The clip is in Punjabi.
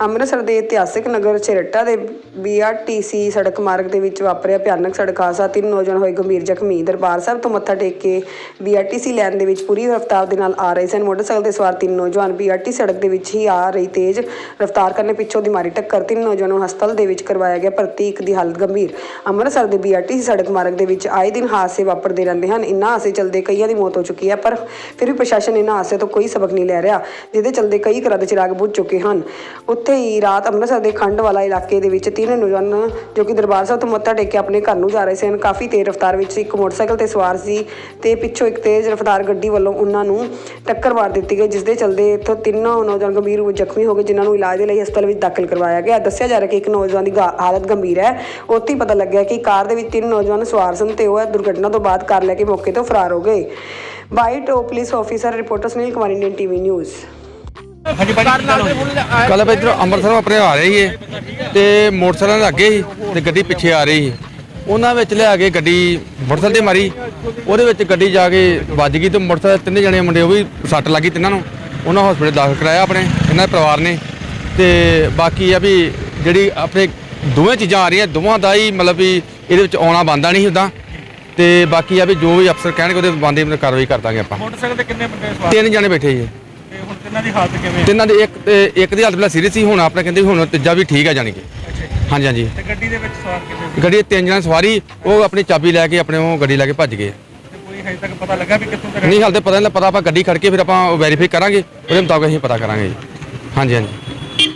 ਅੰਮ੍ਰਿਤਸਰ ਦੇ ਇਤਿਹਾਸਿਕ ਨਗਰ ਚਿਰਟਾ ਦੇ ਬੀਆਰਟੀਸੀ ਸੜਕ ਮਾਰਗ ਦੇ ਵਿੱਚ ਵਾਪਰਿਆ ਭਿਆਨਕ ਸੜਕ ਹਾਦਸਾ। ਤਿੰਨ ਨੌਜਵਾਨ ਹੋਏ ਗੰਭੀਰ ਜ਼ਖਮੀ। ਦਰਬਾਰ ਸਾਹਿਬ ਤੋਂ ਮੱਥਾ ਟੇਕ ਕੇ ਬੀਆਰਟੀਸੀ ਲੈਨ ਦੇ ਵਿੱਚ ਪੂਰੀ ਰਫ਼ਤਾਰ ਦੇ ਨਾਲ ਆ ਰਹੇ ਸਨ। ਮੋਟਰਸਾਈਕਲ ਦੇ ਸਵਾਰ ਤਿੰਨ ਨੌਜਵਾਨ ਬੀਆਰਟੀ ਸੜਕ ਦੇ ਵਿੱਚ ਹੀ ਆ ਰਹੀ ਤੇਜ਼ ਰਫ਼ਤਾਰ ਕਰਨੇ ਪਿੱਛੋਂ ਦੀ ਮਾਰੀ ਟੱਕਰ। ਤਿੰਨ ਨੌਜਵਾਨ ਨੂੰ ਹਸਪਤਾਲ ਦੇ ਵਿੱਚ ਕਰਵਾਇਆ ਗਿਆ। ਭਰਤੀ ਇੱਕ ਦੀ ਹਾਲਤ ਗੰਭੀਰ। ਅੰਮ੍ਰਿਤਸਰ ਦੇ ਬੀਆਰਟੀਸੀ ਸੜਕ ਮਾਰਗ ਦੇ ਵਿੱਚ ਆਏ ਦਿਨ ਹਾਦਸੇ ਵਾਪਰਦੇ ਰਹਿੰਦੇ ਹਨ। ਇਨ੍ਹਾਂ ਹਾਦਸੇ ਚਲਦੇ ਕਈਆਂ ਦੀ ਮੌਤ ਹੋ ਚੁੱਕੀ ਹੈ, ਪਰ ਫਿਰ ਵੀ ਪ੍ਰਸ਼ਾਸਨ ਇਨ੍ਹਾਂ ਹਾਦਸੇ ਤੋਂ ਕੋਈ ਸਬਕ ਨਹੀਂ ਲੈ ਰਿਹਾ, ਜਿਹਦੇ ਚਲਦੇ ਕਈ ਘਰਾਂ ਦੇ ਚਿਰਾਗ ਬੁੱਝ ਚੁੱਕੇ ਹਨ। ਉੱਥੇ ਹੀ ਰਾਤ ਅੰਮ੍ਰਿਤਸਰ ਦੇ ਖੰਡ ਵਾਲਾ ਇਲਾਕੇ ਦੇ ਵਿੱਚ ਤਿੰਨ ਨੌਜਵਾਨ ਜੋ ਕਿ ਦਰਬਾਰ ਸਾਹਿਬ ਤੋਂ ਮੱਥਾ ਟੇਕ ਕੇ ਆਪਣੇ ਘਰ ਨੂੰ ਜਾ ਰਹੇ ਸਨ, ਕਾਫੀ ਤੇਜ਼ ਰਫ਼ਤਾਰ ਵਿੱਚ ਇੱਕ ਮੋਟਰਸਾਈਕਲ ਤੇ ਸਵਾਰ ਸੀ ਤੇ ਪਿੱਛੋਂ ਇੱਕ ਤੇਜ਼ ਰਫ਼ਤਾਰ ਗੱਡੀ ਵੱਲੋਂ ਉਹਨਾਂ ਨੂੰ ਟੱਕਰ ਮਾਰ ਦਿੱਤੀ ਗਈ ਜਿਸ ਦੇ ਚੱਲਦੇ ਇੱਥੋਂ ਤਿੰਨੋਂ ਨੌਜਵਾਨ ਗੰਭੀਰ ਰੂਪ ਜ਼ਖਮੀ ਹੋ ਗਏ, ਜਿਨ੍ਹਾਂ ਨੂੰ ਇਲਾਜ ਦੇ ਲਈ ਹਸਪਤਾਲ ਵਿੱਚ ਦਾਖਲ ਕਰਵਾਇਆ ਗਿਆ। ਦੱਸਿਆ ਜਾ ਰਿਹਾ ਕਿ ਇੱਕ ਨੌਜਵਾਨ ਦੀ ਗਾ- ਹਾਲਤ ਗੰਭੀਰ ਹੈ। ਉੱਥੇ ਹੀ ਪਤਾ ਲੱਗਿਆ ਕਿ ਕਾਰ ਦੇ ਵਿੱਚ ਤਿੰਨ ਨੌਜਵਾਨ ਸਵਾਰ ਸਨ ਤੇ ਉਹ ਦੁਰਘਟਨਾ ਤੋਂ ਬਾਅਦ ਕਾਰ ਲੈ ਕੇ ਮੌਕੇ ਤੋਂ ਫਰਾਰ ਹੋ ਗਏ। ਬਾਈਟ ਓ police officer, reporter Sunil Kumar, Indian TV news. ਹਾਂਜੀ ਕੱਲ ਆਪਾਂ ਇੱਧਰੋਂ ਅੰਮ੍ਰਿਤਸਰ ਆਪਣੇ ਆ ਰਹੇ ਸੀ ਤੇ ਮੋਟਰਸਾਈਕਲ ਦੇ ਅੱਗੇ ਸੀ ਤੇ ਗੱਡੀ ਪਿੱਛੇ ਆ ਰਹੀ ਸੀ। ਉਹਨਾਂ ਵਿੱਚ ਲਿਆ ਕੇ ਗੱਡੀ ਮੋਟਰਸਾਈਕਲ ਤੇ ਮਾਰੀ। ਉਹਦੇ ਵਿੱਚ ਗੱਡੀ ਜਾ ਕੇ ਵੱਜ ਗਈ ਤੇ ਮੋਟਰਸਾਈਕਲ ਤਿੰਨੇ ਜਣੇ ਮੁੰਡੇ ਉਹ ਵੀ ਸੱਟ ਲੱਗੀ ਤਿੰਨਾਂ ਨੂੰ। ਉਹਨਾਂ ਹਸਪੀਟਲ ਦਾਖਲ ਕਰਾਇਆ ਆਪਣੇ ਇਹਨਾਂ ਦੇ ਪਰਿਵਾਰ ਨੇ। ਤੇ ਬਾਕੀ ਆ ਵੀ ਜਿਹੜੀ ਆਪਣੇ ਦੋਵੇਂ ਚੀਜ਼ਾਂ ਆ ਰਹੀਆਂ ਦੋਵਾਂ ਦਾ ਹੀ ਮਤਲਬ ਵੀ ਇਹਦੇ ਵਿੱਚ ਆਉਣਾ ਬੰਦਾ ਨਹੀਂ ਹੁੰਦਾ ਤੇ ਬਾਕੀ ਆ ਵੀ ਜੋ ਵੀ ਅਫਸਰ ਕਹਿਣਗੇ ਉਹਦੇ ਬੰਦੇ ਦੀ ਕਾਰਵਾਈ ਕਰ ਦਾਂਗੇ ਆਪਾਂ। ਮੋਟਰਸਾਈਕਲ ਤੇ ਕਿੰਨੇ ਬੰਦੇ ਸਵਾਰ? ਤਿੰਨ ਜਣੇ ਬੈਠੇ ਜੀ ਤਿੰਨਾਂ ਦੀ ਹਾਲਤ ਕਿਵੇਂ ਤਿੰਨਾਂ ਦੇ ਇੱਕ ਤੇ ਇੱਕ ਦੀ ਹਾਲਤ ਪਹਿਲਾਂ ਸੀਰੀਅਸ ਸੀ ਹੁਣ ਆਪਣੇ ਕਹਿੰਦੇ ਵੀ ਹੁਣ ਤੀਜਾ ਵੀ ਠੀਕ ਆ ਜਾਣੀ ਕਿ। ਹਾਂਜੀ ਹਾਂਜੀ। ਤੇ ਗੱਡੀ ਦੇ ਵਿੱਚ ਸਵਾਰ ਸੀ? ਗੱਡੀ ਦੇ ਤਿੰਨ ਜਣੇ ਸਵਾਰੀ ਉਹ ਆਪਣੀ ਚਾਬੀ ਲੈ ਕੇ ਆਪਣੇ ਉਹ ਗੱਡੀ ਲੈ ਕੇ ਭੱਜ ਗਏ। ਤੇ ਕੋਈ ਹਜੇ ਤੱਕ ਪਤਾ ਲੱਗਾ ਵੀ ਕਿੱਥੋਂ ਤੱਕ ਨਹੀਂ ਹਾਲ ਤੇ ਪਤਾ ਨਹੀਂ ਪਤਾ ਆਪਾਂ ਗੱਡੀ ਖੜ ਕੇ ਫਿਰ ਆਪਾਂ ਵੈਰੀਫਾਈ ਕਰਾਂਗੇ ਉਹਦੇ ਮੁਤਾਬਕ ਅਸੀਂ ਪਤਾ ਕਰਾਂਗੇ ਜੀ। ਹਾਂਜੀ ਹਾਂਜੀ।